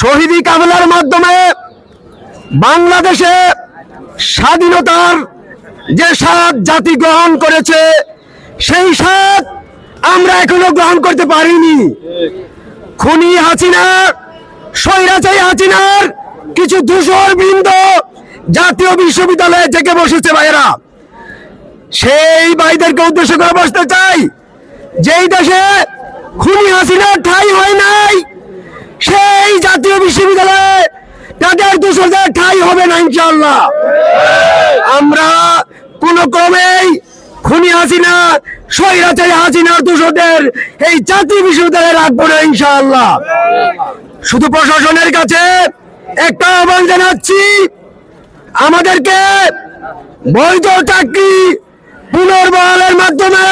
শহীদি কাফেলার মাধ্যমে বাংলাদেশে স্বাধীনতার যে স্বাদ জাতি গ্রহণ করেছে, সেই স্বাদ আমরা এখনও গ্রহণ করতে পারিনি। খুনি হাসিনা, স্বৈরাচারী হাসিনার কিছু দূষর বৃন্দ জাতীয় বিশ্ববিদ্যালয়ে থেকে বসেছে ভাইয়েরা। সেই ভাইদেরকে উদ্দেশ্য করে বসতে চাই, যেই দেশে খুনি হাসিনার ঠাই হয় বিশ্ববিদ্যালয়ে তাদের ঠাই হবে না ইনশাল্লাহ আমরা ক্রমেই খুনি এই জাতীয় বিশ্ববিদ্যালয়ে রাখব না, ইনশাআল্লাহ। শুধু প্রশাসনের কাছে একটা আহ্বান জানাচ্ছি, আমাদেরকে বৈধ চাকরি পুনর্বহালের মাধ্যমে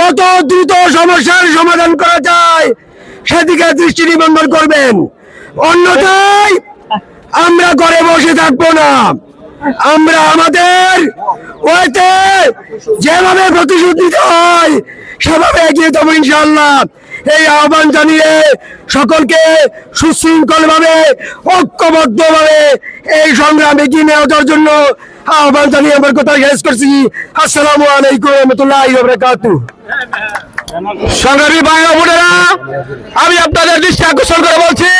কত দ্রুত সমস্যার সমাধান করা যায়, সেদিকে দৃষ্টি নিবন্ধন করবেন। অন্যথায় আমরা ঘরে বসে থাকব না। আমরা আমাদের ওইতে যেভাবে প্রতিশোধ নিতে হয়, সেভাবে এগিয়ে যাব ইনশাল্লাহ এই আহ্বান জানিয়ে সকলকে সুশৃঙ্খল ভাবে ঐক্যবদ্ধ ভাবে এই সংগ্রাম এগিয়ে নেওয়ার জন্য আহ্বান জানিয়ে আমার কথা শেষ করছি। আসসালামু আলাইকুম রহমতুল্লাহ সংগ্রামী বাংলা বোনেরা আমি আপনাদের দৃষ্টি আকর্ষণ করে বলছি।